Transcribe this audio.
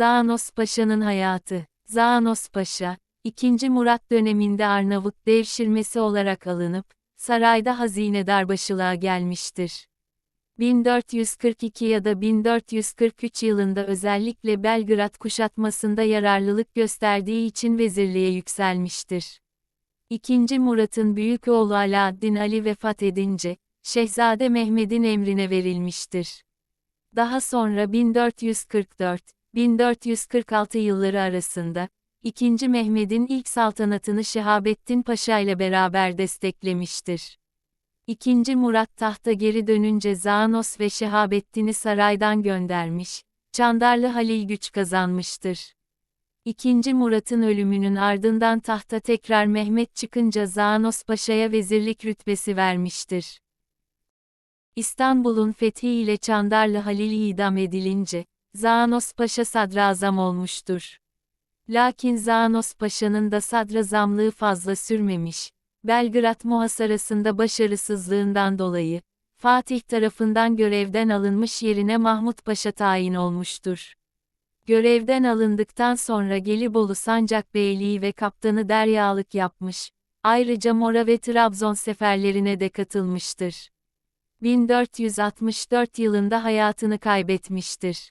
Zaanos Paşa'nın hayatı Zaanos Paşa, 2. Murat döneminde Arnavut devşirmesi olarak alınıp, sarayda hazinedar başılığa gelmiştir. 1442 ya da 1443 yılında özellikle Belgrad kuşatmasında yararlılık gösterdiği için vezirliğe yükselmiştir. İkinci Murat'ın büyük oğlu Alaaddin Ali vefat edince, Şehzade Mehmet'in emrine verilmiştir. Daha sonra 1444-1446 yılları arasında, 2. Mehmet'in ilk saltanatını Şehabettin Paşa ile beraber desteklemiştir. 2. Murat tahta geri dönünce Zaanos ve Şehabettin'i saraydan göndermiş, Çandarlı Halil güç kazanmıştır. 2. Murat'ın ölümünün ardından tahta tekrar Mehmet çıkınca Zaanos Paşa'ya vezirlik rütbesi vermiştir. İstanbul'un fethi ile Çandarlı Halil idam edilince, Zaanos Paşa sadrazam olmuştur. Lakin Zaanos Paşa'nın da sadrazamlığı fazla sürmemiş, Belgrad muhasarasında başarısızlığından dolayı, Fatih tarafından görevden alınmış yerine Mahmut Paşa tayin olmuştur. Görevden alındıktan sonra Gelibolu Sancakbeyliği ve kaptanı deryalık yapmış, ayrıca Mora ve Trabzon seferlerine de katılmıştır. 1464 yılında hayatını kaybetmiştir.